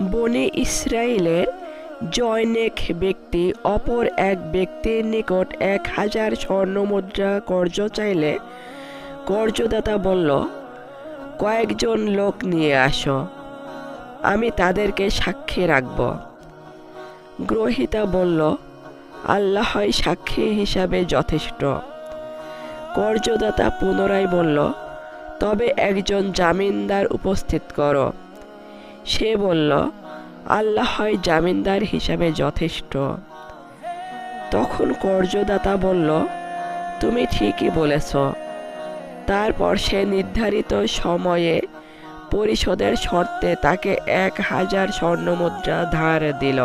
বনে ইসরায়েলের জয়নেক ব্যক্তি, অপর এক ব্যক্তির নিকট এক হাজার স্বর্ণমুদ্রা কর্য চাইলে কর্জদাতা বলল, কয়েকজন লোক নিয়ে আসো, আমি তাদেরকে সাক্ষী রাখব। গ্রহিতা বলল, আল্লাহই সাক্ষী হিসাবে যথেষ্ট। কর্জদাতা পুনরায় বলল, তবে একজন জামিনদার উপস্থিত করো। সে বলল আল্লাহই জামিনদার হিসাবে যথেষ্ট। তখন কর্জদাতা বলল, তুমি ঠিকই বলেছ। তারপর সে নির্ধারিত সময়ে পরিশোধের শর্তে তাকে এক হাজার স্বর্ণমুদ্রা ধার দিল।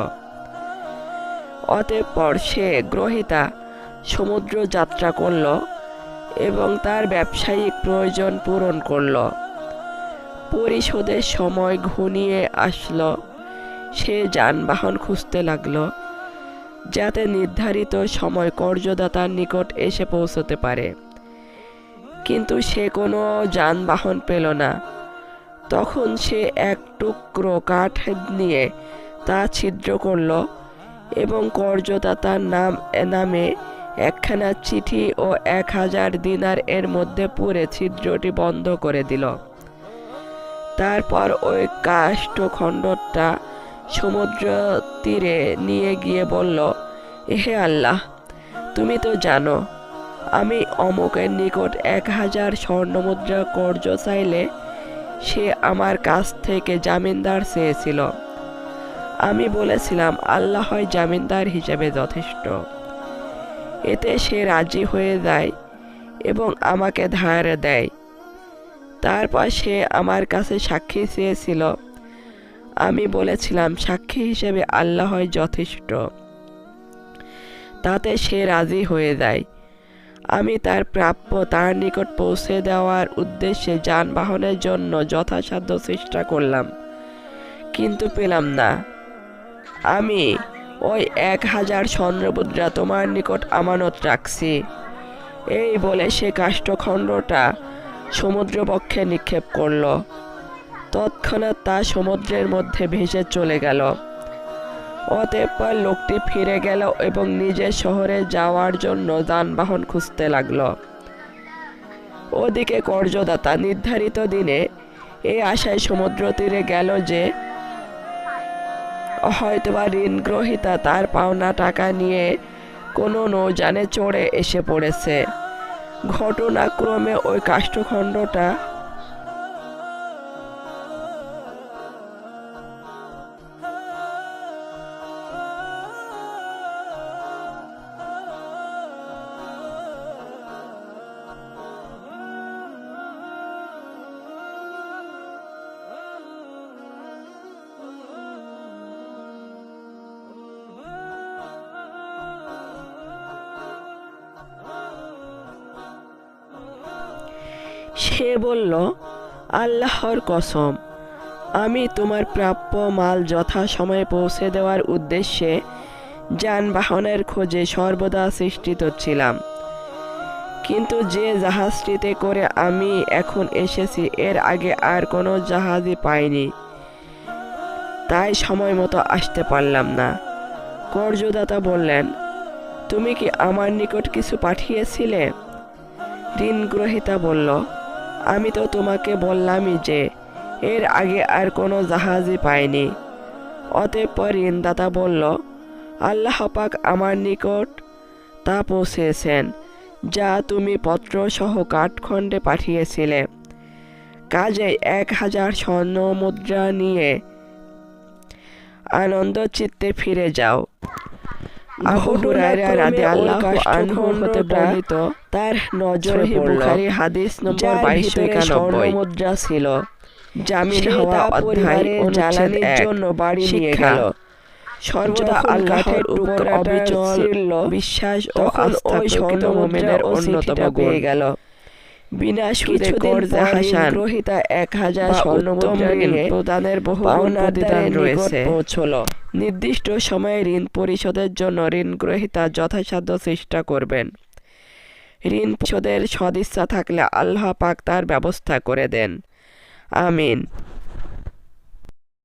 অতঃপর সে গ্রহিতা সমুদ্র যাত্রা করল এবং তার ব্যবসায়িক প্রয়োজন পূরণ করল। পরিশোধের সময় ঘনিয়ে আসলো। সে যানবাহন খুঁজতে লাগল, যাতে নির্ধারিত সময় কর্জদাতার নিকট এসে পৌঁছতে পারে। কিন্তু সে কোনো যানবাহন পেল না। তখন সে এক টুকরো কাঠ নিয়ে তা ছিদ্র করল এবং কর্জদাতার নাম, নামে একখানা চিঠি ও এক হাজার দিনার এর মধ্যে পুরে ছিদ্রটি বন্ধ করে দিল। তারপর ওই কাষ্ঠখণ্ডটা সমুদ্র তীরে নিয়ে গিয়ে বলল, হে আল্লাহ, তুমি তো জানো, আমি অমুকের নিকট এক হাজার স্বর্ণমুদ্রা কর্য চাইলে সে আমার কাছ থেকে জামিনদার চেয়েছিল। আমি বলেছিলাম, আল্লাহ হয় জামিনদার হিসেবে যথেষ্ট। এতে সে রাজি হয়ে যায় এবং আমাকে ধার দেয়। তারপর সে আমার কাছে সাক্ষী চেয়েছিল। আমি বলেছিলাম, সাক্ষী হিসেবে আল্লাহ হয় যথেষ্ট। তাতে সে রাজি হয়ে যায়। আমি তার প্রাপ্য, তার নিকট পৌঁছে দেওয়ার উদ্দেশ্যে যানবাহনের জন্য যথাসাধ্য চেষ্টা করলাম, কিন্তু পেলাম না। আমি ওই এক হাজার স্বর্ণমুদ্রা তোমার নিকট আমানত রাখছি। এই বলে সে কাষ্ঠখণ্ডটা সমুদ্রপক্ষে নিক্ষেপ করল। তৎক্ষণাৎ তা সমুদ্রের মধ্যে ভেসে চলে গেল। অতঃপর লোকটি ফিরে গেল এবং নিজের শহরে যাওয়ার জন্য যানবাহন খুঁজতে লাগল। ওদিকে কর্জদাতা নির্ধারিত দিনে এই আশায় সমুদ্র তীরে গেল যে, হয়তোবা ঋণ গ্রহিতা তার পাওনা টাকা নিয়ে কোনো নৌযানে চড়ে এসে পড়েছে। ঘটনাক্রমে ওই কাষ্ঠখণ্ডটা সে বলল, আল্লাহর কসম, আমি তোমার প্রাপ্য মাল যথাসময়ে পৌঁছে দেওয়ার উদ্দেশ্যে যানবাহনের খোঁজে সর্বদা সৃষ্টিত ছিলাম। কিন্তু যে জাহাজটিতে করে আমি এখন এসেছি, এর আগে আর কোনো জাহাজই পাইনি। তাই সময় মতো আসতে পারলাম না। কর্জদাতা বললেন, তুমি কি আমার নিকট কিছু পাঠিয়েছিলে? ঋণ গ্রহিতা বলল আমি তো তোমাকে বললামই যে, এর আগে আর কোনো জাহাজই পাইনি। অতঃপর ঋণদাতা বলল, আল্লাহ পাক আমার নিকট তা পৌঁছেছেন, যা তুমি পত্র সহ কাঠখণ্ডে পাঠিয়েছিলে। কাজে এক হাজার স্বর্ণ মুদ্রা নিয়ে আনন্দ চিত্তে ফিরে যাও। আবু হুরায়রা রাদিয়াল্লাহু আনহু হতে বর্ণিত। তার নজরে বুখারী হাদিস নম্বর 2291 মুদ্রা ছিল। জামিন হওয়া অধ্যায় জন্য বাড়ি নিয়ে গেল। সর্বদা আল্লাহর উপর অবিচল বিশ্বাস ও আস্থা প্রকৃত মোমেনের অন্যতম পেয়ে গেল। বিনা সুদে কর্জা হাসান গ্রহিতা এক হাজার নিয়ে প্রদানের বহু রয়েছে পৌঁছল। নির্দিষ্ট সময়ে ঋণ পরিশোধের জন্য ঋণ গ্রহিতা যথাসাধ্য চেষ্টা করবেন। ঋণ পরিশোধের সদিচ্ছা থাকলে আল্লাহ পাক তার ব্যবস্থা করে দেন। আমিন।